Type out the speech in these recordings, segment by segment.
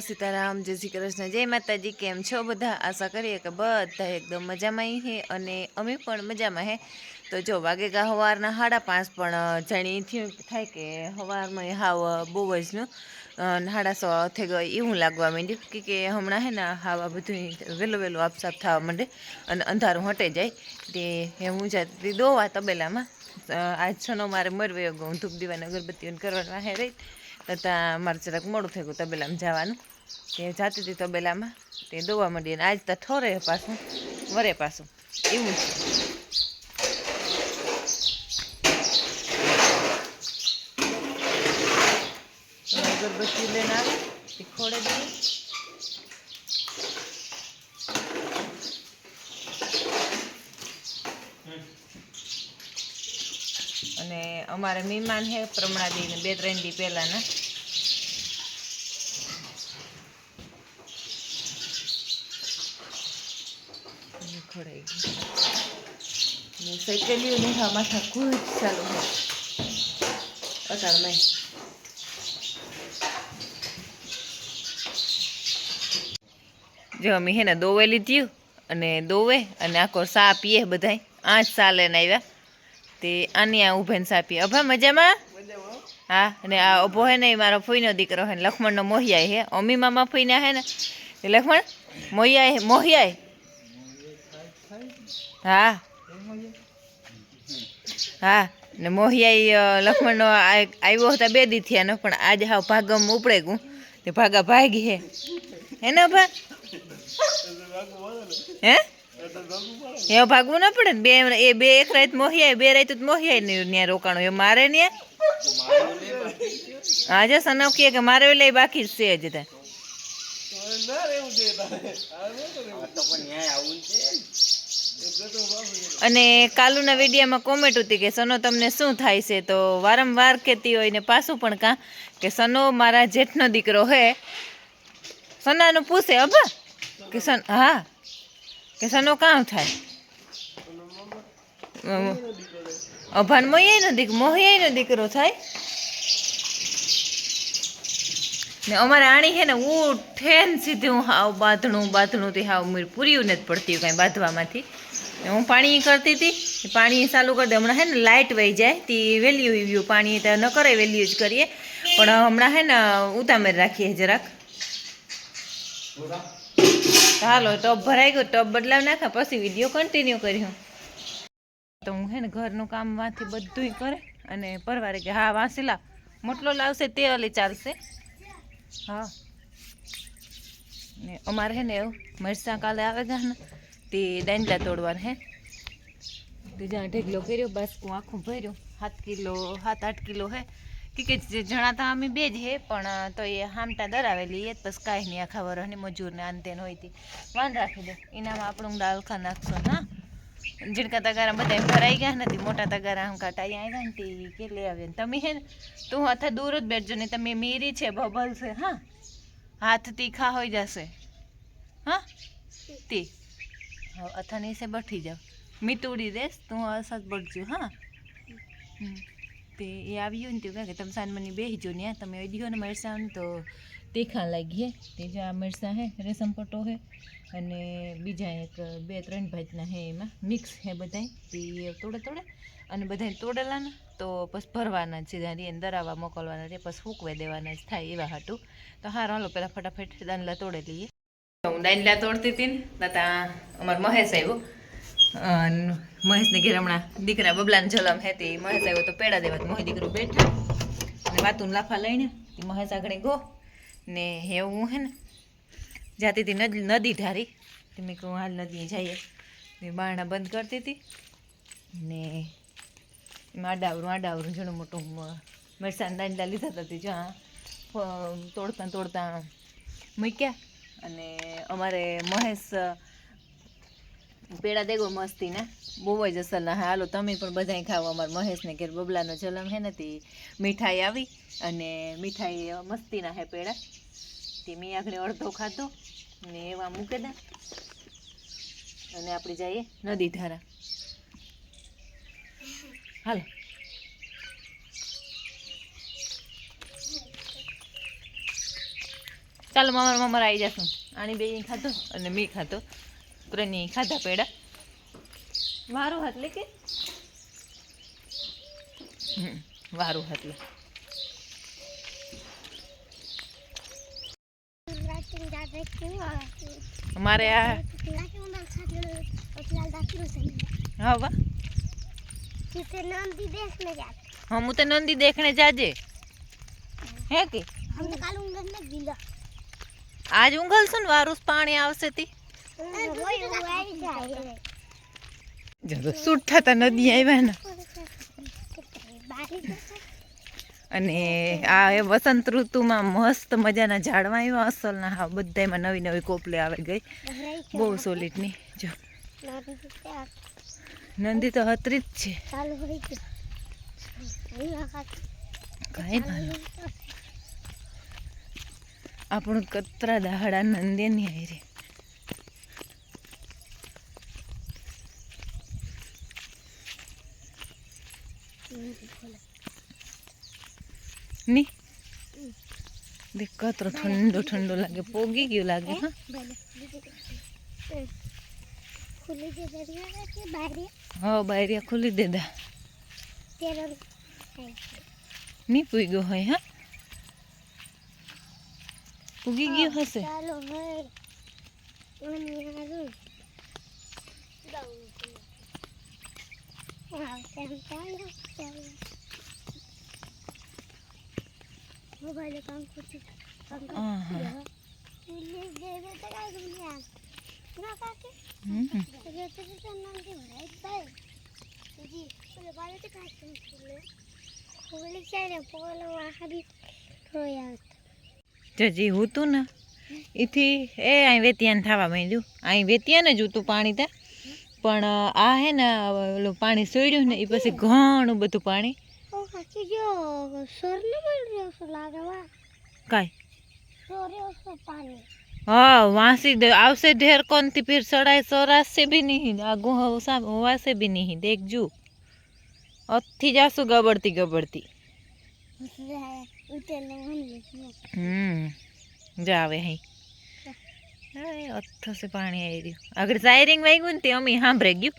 સીતારામ, જય શ્રી કૃષ્ણ, જય માતાજી, કેમ છો બધા? આશા કરીએ કે બધા એકદમ મજામાં હે અને અમે પણ મજામાં હે. તો જો, વાગે કા સવારના સાડા પાંચ પણ જાણી થયું થાય કે સવારમાં હાવ બહુ જ નું સાડા સો થઈ ગયો એવું લાગવા માંડ્યું કે કે હમણાં હે ને હાવ બધું વહેલું વહેલું આપસાપ થવા માંડે અને અંધારું હટે જાય. તે હું જાતી દોવા તબેલામાં આજ છનો મારે મરવે હું ધૂપ દીવાની અગરબત્તીઓને કરવાના હે રહી ત્યાં મારે જરાક મોડું થઈ ગયું તબેલામાં જવાનું. તે જાતી હતી તબેલામાં. તે દોવા માંડી અને આજ તો ઠોરે પાછું, વરે પાછું. એવું છે. અગરબત્તી લઈને આવે તે ખોડે દઈએ અને અમારે મહેમાન છે પ્રમણાદીને બે ત્રણ દી પહેલાના. ખોડાઈ ગયું સાયકલીઓ માથા ખૂબ ચાલુ હોય અટાણમાં જો અમે હે ને દોવે લીધ્યું અને દોવે અને આખો સા પીએ બધાય. આઠ સાલે આવ્યા. તે આની આ ઊભે ને અભા, મજામાં? હા, અને આ અભો હે ને મારો ફૂઈનો દીકરો હે ને લક્ષ્મણનો મોહિયાય હે. અમી મામા ફૂઈના હે ને? એ લખમણ? મોહિયાય હે મોહિયાય હા. હા, ને મોહિયાઈ લખમણનો આવ્યો હતા બે દી થયા ને પણ આજે હાવ ભાગમ ઉપડે ગું તે ભાગા ભાગી હે. હે ને ભા હે? એ ભાગવું ના પડે બે એ બે એક રાત મોહિયા બે રાત મોહિયા નહીં ત્યાં રોકાણો. એ મારે ને આજે સનવ કહે કે મારે લે બાકી છે જ ત્યાં અને કાલુના વિડીયામાં કોમેન્ટ હતી કે સનો તમને શું થાય છે? તો વારંવાર કહેતી હોય ને પાછું પણ કાં કે સનો મારા જેઠનો દીકરો હે. સનાનું પૂછે અબા કે સન હા. કે સનો કામ થાય? અભાન મોહિયાઈનો દીક મોહિયાઈનો દીકરો થાય? ને અમારે આણી છે ને ઉઠે ને સીધું હાવ બાંધણું બાંધણું તે હાવ મીર પૂર્યું નથી પડતી કાંઈ બાંધવામાંથી. હું પાણી કરતી હતી પાણી ચાલુ કરી દે. હમણાં છે ને લાઇટ વહી જાય, તે વેલ્યુ ઈવ્યું, પાણી તો ન કરે વેલ્યુ જ કરીએ. પણ હમણાં છે ને ઉતામેર રાખીએ જરાક. હાલો ટબ ભરાઈ ગયો ટબ બદલાવ નાખા, પછી વીડિયો કન્ટિન્યુ કર્યો. તો હું હે ને ઘરનું કામ વાંથી બધુંય કરે અને પરવારે કે, હા વાંસી લાવ મોટલો લાવશે તે અલી ચાલશે. હા. ને અમારે હે ને એવું મરસા કાલે આવે છે ને તે દાંડલા તોડવાના હે. તે જ્યાં ઢેગલો કર્યો હું આખું ભર્યું, સાત કિલો, સાત, આઠ કિલો હે. કે જણાતા અમે બે જ હે, પણ તો એ હામટા દરાવેલી એ પછી કાંઈ નહીં આખા વરસની મજૂરને આન તેન હોય તે. વાન રાખી દે. એનામાં આપણું દાળ ખા નાખશો, હા? જીણકા તગારા બધા ભરાઈ ગયા નથી, મોટા તગારા આમ કાંટા અહીંયા આવ્યા ને તે કે લઈ આવે ને. તમે હે ને, તું હાથે દૂર જ બેઠજો ને તમે મીરી છે બબલ છે, હા? હાથ તીખા હોઈ જશે, હા? તે. અથાની સે બઠી જાવ. મીતુડી દેશ તું અસત બળજો હા? હમ. તે એ આવ્યું ને તે કહે કે તમે સાનમની બેહીજો ને તમે અડ્યો ને મરસાં તો તીખા હે. તે જો આ મરસાં હે, રેશમ પટો હે અને બીજા એક, બે, ત્રણ ભાતના હે એમાં મિક્સ હે બધાય. તે તોડે તોડે અને બધાય તોડેલાના. તો પછી ભરવાના જ છે જ્યાં એને દરાવા મોકલવાના છે, પછી સૂકવે દેવાના જ થાય એવા હાટું. તો હારો, હાલો પહેલાં ફટાફટ દાંડલા તોડે લઈએ. હું દાંડલા તોડતી હતી ને ત્યાં અમારો મહેશ આવ્યો. મહેશને ઘેર હમણાં દીકરા બબલાને જલમ હતી. મહેશ આવ્યો તો પેડા દેવા મોહી દીકરો બેઠા. અને વાતું લાફા લઈને મહેશ આગળ ગો. ને એવું હે ને જાતી હતી નદી ઢારી તે મેં કહું હાલ નદી જઈએ. ને બારણા બંધ કરતી હતી ને એમાં આડાવરું આડાવરું ઘણું મોટું મ- દાંડા લીધા હતા જ્યાં તોડતા તોડતા મૂક્યા. અને અમારે મહેશ પેડા દેગો મસ્તી ને. બહુ જ અસલના હા હાલો, તમે પણ બધાય ખાઓ. અમાર મહેશને ઘેર બબલાનો જલમ હે ને, તે મીઠાઈ આવી અને મીઠાઈ મસ્તીના હે પેડા. તે મેં આગળ અડધો ખાધો ને એવા મૂકે દે. અને આપણે જઈએ નદી ધારા. હાલો. ચાલો મમર મમર આવી જશું. આની બે ખાધો અને મેં ખાધો. ત્રણેય ખાધા પેડા વારું હાથલે કે હમ, વારું હાથલે અમારે આ હા વા नंदी देखने जाते હા હું તો નંદી દેખને જાજે હે કે हम तो काल उंगल में गिला આજ ઊંઘલશું ને વારું પાણી આવશે તી જતો સૂટ થતા નદી આવ્યા ને. અને આ વસંત ઋતુમાં મસ્ત મજાના ઝાડવા આવ્યા, અસલના હા બધામાં નવી નવી કોપલે આવે ગઈ. બહુ સોલિડની જો. નંદી તો હતરી જ છે. કઈ આપણું કતરા દાહડા નંદે ની આવી ની? દેખ કતરો ઠંડો ઠંડો લાગે પોગી ગયું લાગે હા. હા બાયરિયા ખુલી દેદા ની પૂગ્યો હોય હા? પૂગી ગયો હશે? ચાલો. હા કરતી કામ આહા. કરતી દેવે તો જજી ને એથી એ અહીં વેતિયાન થવા માંડ્યું અહીં વેતિયાન જ હતું પાણી ત્યાં પણ આ હે ને ઓલું પાણી સોડ્યું ને એ પછી ઘણું બધું પાણી ઓ કાકી જો સોર ને બોલ રહ્યો છો લાગે વા કાંઈ? સોર્યો છો પાણી હા વાંસી દે આવશે ઢેર કોનથી ફિર સડાય સોરાશે બી નહીં. આગુ હવસા હોવાશે બી નહીં. દેખજો અથી જાશું ગબડતી ગબડતી. હમ. જાવે હઈ. હવે સે પાણી આવી રહ્યું આગળ સાયરિંગ વાગ્યું ને તે અમે સાંભળે ગયું.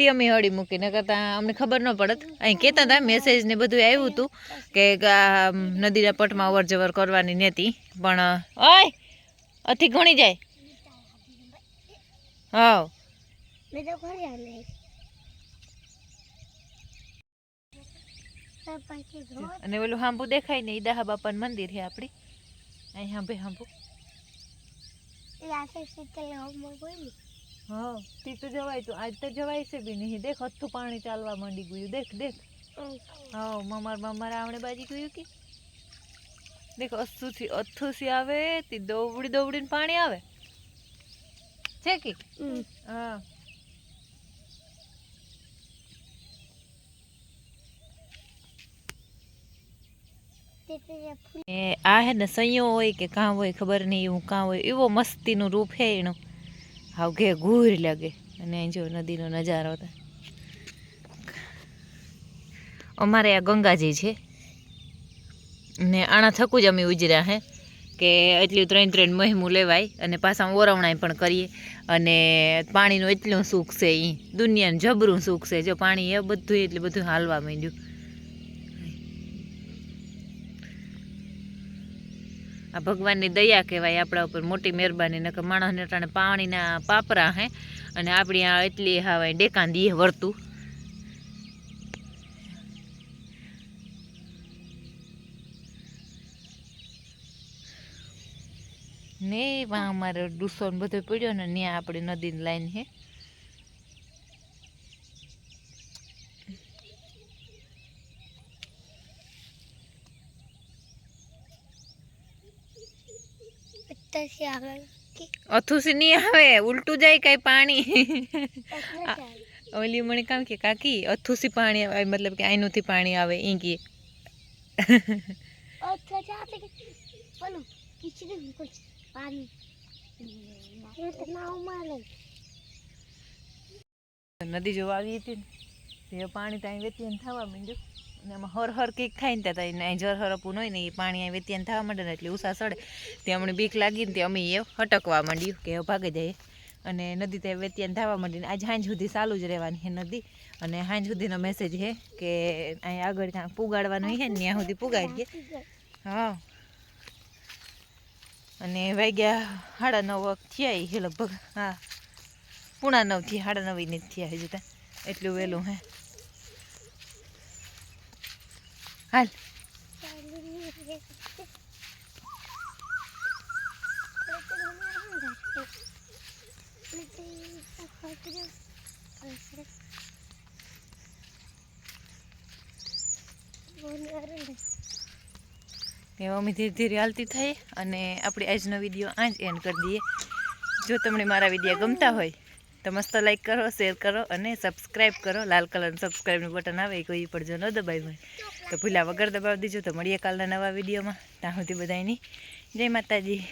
તે અમે હળી મૂકીને કરતા અમને ખબર ન પડત. અહીં કહેતા હતા મેસેજ ને બધું આવ્યું હતું કે નદીના પટમાં અવર જવર કરવાની નહોતી પણ ઓય અથી ઘણી જાય. હા ઘર અને ઓલું હાંભુ દેખાય ને ઈદાહા બાપાનું મંદિર છે આપણી અહીં હાંભે હાંભુ. હા તી તો જવાય તું આજ તો જવાય છે બી નહીં. દેખ હથું પાણી ચાલવા માંડી ગયું. દેખ દેખ. હા મમર મમર આવણે બાજી ગયું કે? દેખ અસુથી અથુસી આવે તે દોવડી દોવડીને પાણી આવે. છે કે? હા. એ આ હે ને સંયો હોય કે કાં હોય ખબર નહીં એવું કાં હોય. એવો મસ્તીનું રૂપ હે એનું. હાવ ઘે ઘૂર લાગે. અને અહીં જો નદીનો નજારો હતા. અમારે આ ગંગાજી છે. ને આણા થકું જ અમે ઉજર્યા હે, કે એટલી ત્રણ ત્રણ મહેમું લેવાય અને પાછા ઓરવણાય પણ કરીએ. અને પાણીનું એટલું સુખ છે એ દુનિયાનું જબરું સુખ છે. જો પાણી એ બધું એટલે બધું હાલવા માંડ્યું. આ ભગવાનની દયા કહેવાય આપણા ઉપર મોટી મહેરબાની, નકર માણસને ટાણે પાણીના પાપરા હે, અને આપણી આ એટલી હાવાય ડેકાન દીએ વર્તું. ને વા અમારે ડૂસો બધો પડ્યો ને ત્યાં આપણી નદીની લાઈન હે. પછી આગળ કે અથુસી નહીં આવે ઉલટું જાય કઈ પાણી એટલે આ- ચાલે ઓલી મને કામ કે કાકી અથુસી પાણી આવે મતલબ કે આઈનુંથી પાણી આવે ઈ કે એટલે ચાલે કે બોલો ખીચડી કુછ પાણી એ તો ના મારે નદી જોવા આવી હતી ને તે પાણી ત્યાં વેતી થવા માંડ્યું એમાં હર હર કેક થાય ને ત્યાં એને જર હરપું હોય ને એ પાણી અહીં વેત્યાન થવા માંડે ને એટલે ઉષા સડે. તે અમને બીક લાગી ને તે અમે એ હટકવા માંડ્યું કે ભાગે જાય અને નદી ત્યાં વેત્યાન થવા માંડી ને આજ સાંજ સુધી ચાલુ જ રહેવાની છે નદી. અને સાંજ સુધીનો મેસેજ છે કે અહીં આગળ કાંઈક પુગાડવાનું છે ને ત્યાં સુધી પુગાડી દે હા. અને વાગ્યા સાડા નવ થયા છે લગભગ. હા. પૂણા નવથી સાડા નવ ને થયા હજુ ત્યાં એટલું વહેલું હે. હાલ અમે ધીરે ધીરે હાલતી થઈ અને આપણે આજનો વીડિયો આ એન્ડ કરી દઈએ. જો તમને મારા વીડિયો ગમતા હોય તો મસ્ત લાઈક કરો શેર કરો અને સબસ્ક્રાઈબ કરો. લાલ કલરનું સબસ્ક્રાઈબનું બટન આવે એ કોઈ પણ જો ન દબાવી હોય. તો ભૂલા વગર દબાવી દીજો. તો મળીએ કાલના નવા વિડીયોમાં ત્યાં સુધી બધાની જય માતાજી.